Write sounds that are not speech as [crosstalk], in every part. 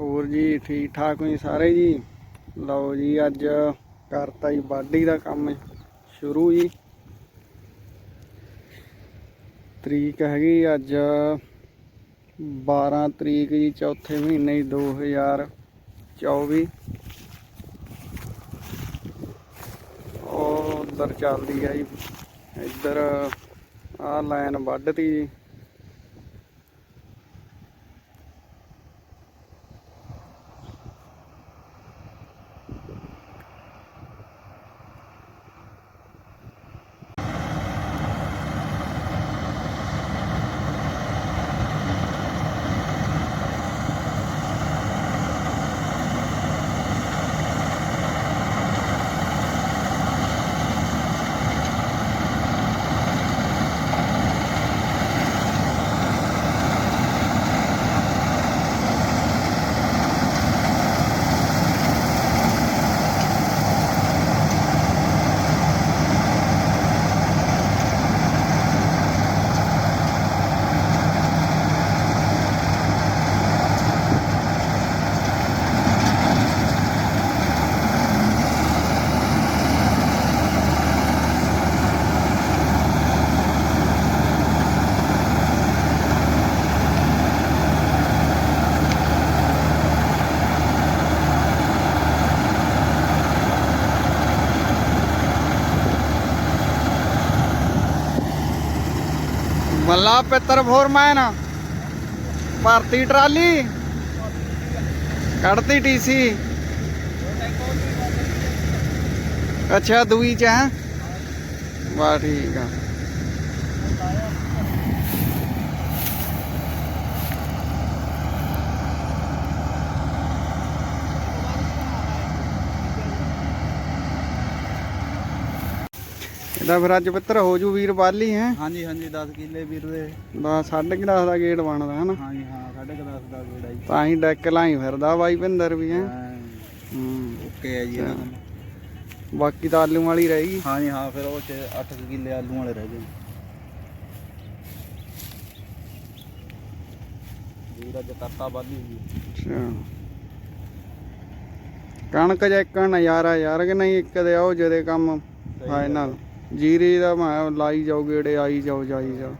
ਹੋਰ ਜੀ, ਠੀਕ ਠਾਕ ਹੋਈ ਸਾਰੇ ਜੀ? ਲਓ ਜੀ, ਅੱਜ ਕਰਤਾ ਜੀ ਬਾਡੀ ਦਾ ਕੰਮ ਸ਼ੁਰੂ ਜੀ। ਤਰੀਕ ਹੈਗੀ ਅੱਜ 12 ਤਰੀਕ ਜੀ, ਚੌਥੇ ਮਹੀਨੇ ਜੀ 2024 ਉਹ ਉਧਰ ਚੱਲਦੀ ਹੈ ਜੀ, ਇੱਧਰ ਆ ਲਾਈਨ ਵੱਢਤੀ ਜੀ। ਮੱਲਾ ਪਿੱਤਰ ਫੋਰਮੈਨ ਭਰਤੀ ਟਰਾਲੀ। ਕੱਢਤੀ ਟੀਸੀ ਅੱਛਾ ਦੂਈ ਚ ਹੈ। ਵਾਹ ਠੀਕ ਆ। ਇਹਦਾ ਫਿਰ ਅੱਜ ਪਿੱਤਰ ਹੋ ਜੂ ਵੀਰ ਬਾਲੀ ਹੈ? ਹਾਂਜੀ ਹਾਂਜੀ 10 ਕਿੱਲੇ ਵੀਰ ਦੇ। ਦਾ ਸਾਢੇ ਕੁ ਦਸ ਦਾ ਗੇਟ ਬਣਦਾ ਹਨਾ? ਹਾਂਜੀ ਹਾਂ 10.5 ਦਾ ਗੇੜਾ ਜੀ। ਤਾਂ ਹੀ ਡੈਕ ਲਾਈ ਫਿਰਦਾ ਬਾਈ ਭਿੰਦਰ ਵੀ ਹੈ? ਹਾਂ, ਹੂੰ। ਓਕੇ ਹੈ ਜੀ ਦਾ। ਬਾਕੀ ਤਾਂ ਆਲੂ ਵਾਲੀ ਰਹੇਗੀ ਹਾਂਜੀ ਹਾਂ ਫਿਰ ਉਹ ਚ 8 ਕਿੱਲੇ ਆਲੂ ਵਾਲੇ ਰਹਿ ਗਏ। ਵੀਰ ਅੱਜ ਕਰਤਾ ਬਾਲੀ ਜੀ। ਅੱਛਾ। ਕਣਕ ਜਾਂ ਇੱਕ ਨਜ਼ਾਰਾ ਯਾਰ ਕਿ ਨਹੀਂ ਇੱਕ ਦੇ ਆਓ ਜਿਹਦੇ ਕੰਮ ਹਾਏ ਨਾਲ ਜੀਰੀ ਦਾ ਮੈਂ ਲਾਈ ਜਾਓ ਗੇੜੇ ਆਈ ਜਾਓ ਜਾਈ ਜਾਓ।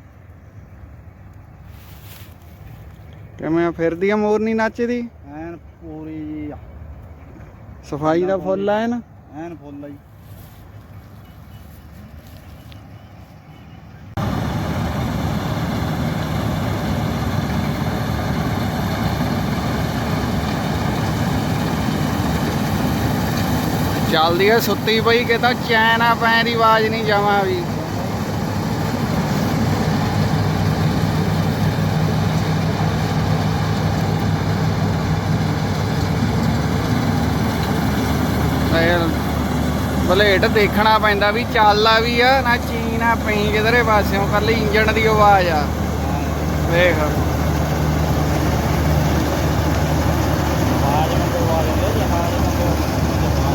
ਕਿਵੇਂ ਫਿਰਦੀ ਆ ਮੋਰਨੀ ਨੱਚਦੀ? ਐਨ ਪੂਰੀ ਜੀ। ਸਫ਼ਾਈ ਦਾ ਫੁੱਲ ਐ ਨਾ ਐਨ ਫੁੱਲ ਆ ਜੀ। ਚੱਲਦੀ ਐ ਸੁੱਤੀ ਪਈ ਕਿ ਚੈਨ ਆ ਪੈ ਦੀ ਆਵਾਜ਼ ਨਹੀਂ ਜਾਵਾਂ ਵੀ। ਬਲੇਟ ਦੇਖਣਾ ਪੈਂਦਾ ਵੀ ਚੱਲਦਾ ਵੀ ਆ, ਨਾ ਚੀਨ ਆ, ਪਈ ਕਿਧਰੇ ਪਾਸਿਓਂ ਕੱਲੀ ਇੰਜਣ ਦੀ ਆਵਾਜ਼ ਆ। ਵੇਖ ਆਵਾਜ਼ ਨੂੰ ਕਰਵਾ ਲੈਂਦੇ ਜਹਾਜ਼ ਨੂੰ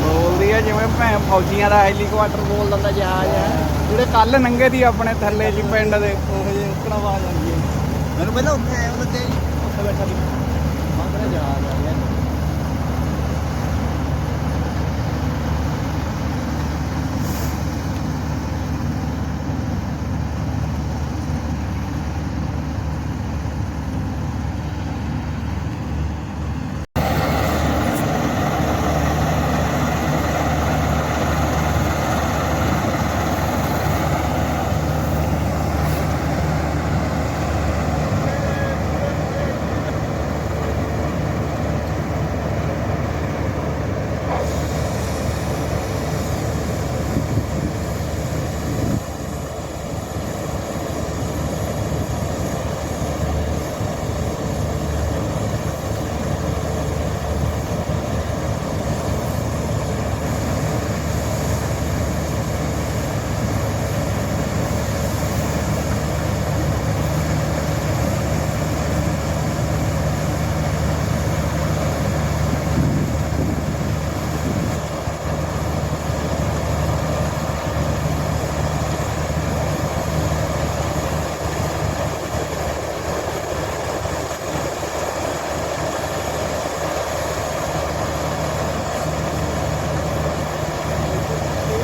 ਬੋਲਦੀ ਆ ਜਿਵੇਂ ਭੈਂ ਫੌਜੀਆਂ ਦਾ ਹੈਲੀਕਾਪਟਰ ਬੋਲ ਦਿੰਦਾ ਜਹਾਜ਼ ਆ ਜਿਹੜੇ ਕੱਲ ਨੰਗੇ ਦੀ ਆਪਣੇ ਥੱਲੇ ਜੀ ਪਿੰਡ ਦੇ ਉਹ ਜੇ ਉੱਕਣਾ ਆਵਾਜ਼ ਆਉਂਦੀ ਹੈ ਮੈਨੂੰ ਪਹਿਲਾਂ ਉੱਥੇ ਆਇਆ ਉਹਦੇ ਤੇ ਉੱਥੇ ਬੈਠਾ ਸੀ। ਮੰਗਰੇ ਜਹਾਜ਼ ਆ ਗਿਆ।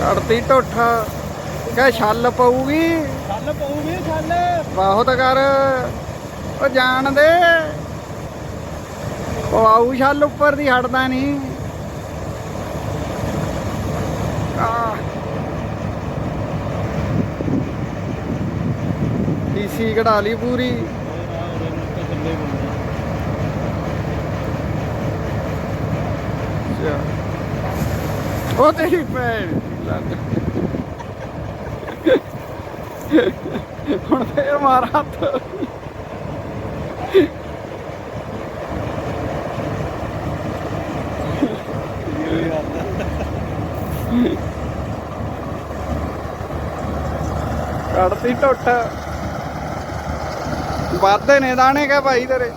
ਕੱਢਤੀ ਢੁੱਠ। ਕਹ ਛੱਲ ਪਊਗੀ। ਛੱਲ ਪਊਗੀ ਛੱਲ। ਬਹੁਤ ਕਰ। ਉਹ ਜਾਣ ਦੇ। ਉਹ ਆਊ ਛੱਲ ਉੱਪਰ ਦੀ ਹਟਦਾ ਨਹੀਂ ਆ ਡੀਸੀ ਕਢਾ ਲਈ ਪੂਰੀ। ਉਹ ਤੇਰੀ ਭੈਣ। ਦੀ [laughs] ਲੱਤ। ਹੁਣ ਫੇਰ ਮਾਰ ਹੱਥ ਕੱਢਤੀ ਟੁੱਟ ਵਾਧੇ ਨੇ ਦਾਣੇ ਕਾ ਭਾਈ ਤੇਰੇ